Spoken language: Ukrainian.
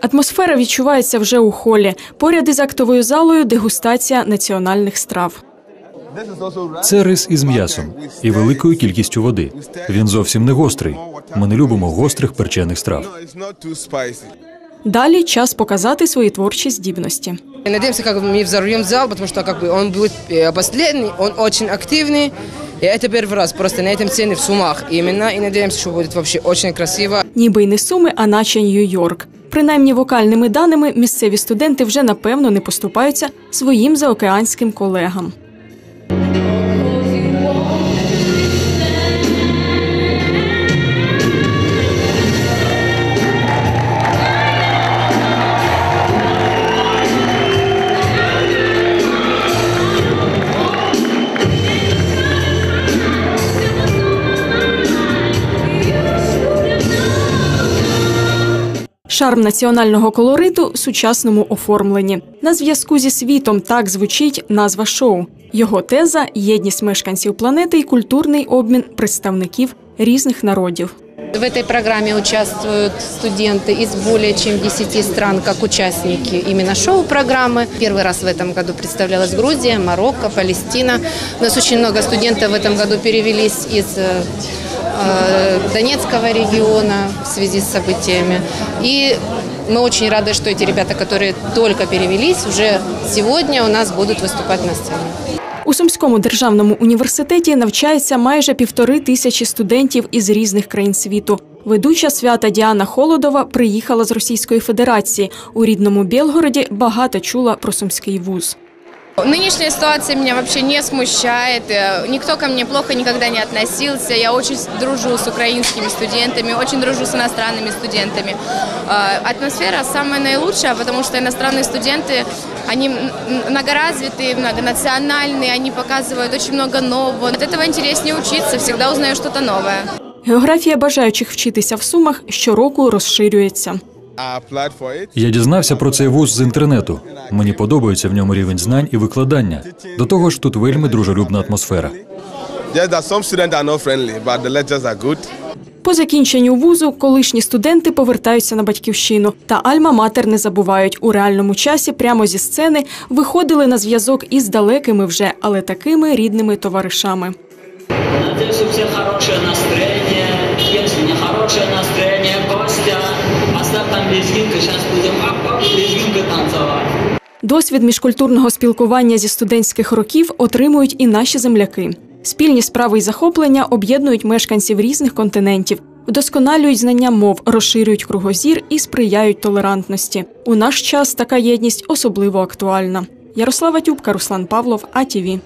Атмосфера відчувається вже у холі. Поряд із актовою залою дегустація національних страв. Це рис із м'ясом і великою кількістю води. Він зовсім не гострий. Ми не любимо гострих перчених страв. It's not too spicy. Далі час показати свої творчі здібності. И Надеемся, как бы мы взорвем зал, потому что как бы он будет э, последний, он очень активный. И это первый раз просто на этом сцене в Сумах именно. И надеемся, что будет вообще очень красиво. Ніби й не суми, а наче Нью-Йорк. Принаймні вокальними даними місцеві студенти вже напевно не поступаються своїм заокеанським колегам. Шарм національного колориту в сучасному оформленні. На зв'язку зі світом так звучить назва шоу. Його теза єдність мешканців планети і культурний обмін представників різних народів. В этой программе участвуют студенты из более чем 10 стран как участники именно шоу-программы. Первый раз в этом году представлялась Грузия, Марокко, Палестина. У нас очень много студентов в этом году перевелись из э, э, Донецкого региона в связи с событиями. И мы очень рады, что эти ребята, которые только перевелись, уже сегодня у нас будут выступать на сцене. У Сумському державному університеті навчається майже півтори тисячі студентів із різних країн світу. Ведуча свята Діана Холодова приїхала з Російської Федерації. У рідному Білгороді багато чула про сумський вуз. Нынешняя ситуация меня вообще не смущает. Э, Никто ко мне плохо никогда не относился. Я очень дружу с украинскими студентами, очень дружу с иностранными студентами. Э, Атмосфера самая наилучшая, потому что иностранные студенты, они м- м- многоразвитые, многонациональные, они показывают очень много нового. От этого интереснее учиться, всегда узнаешь что-то новое. Географія бажаючих вчитися в Сумах щороку розширюється. Я дізнався про цей вуз з інтернету. Мені подобається в ньому рівень знань і викладання. До того ж, тут вельми дружелюбна атмосфера. По закінченню вузу колишні студенти повертаються на батьківщину. Та Альма-Матер не забувають. У реальному часі прямо зі сцени виходили на зв'язок із далекими вже, але такими рідними товаришами. Надеюсь, у всех хорошее настроение. Если не хорошее настроение, Оставь там танцевать. Досвід міжкультурного спілкування зі студентських років отримують і наші земляки. Спільні справи й захоплення об'єднують мешканців різних континентів, вдосконалюють знання мов, розширюють кругозір і сприяють толерантності. У наш час така єдність особливо актуальна. Ярослава Тюбка, Руслан Павлов, АТВ.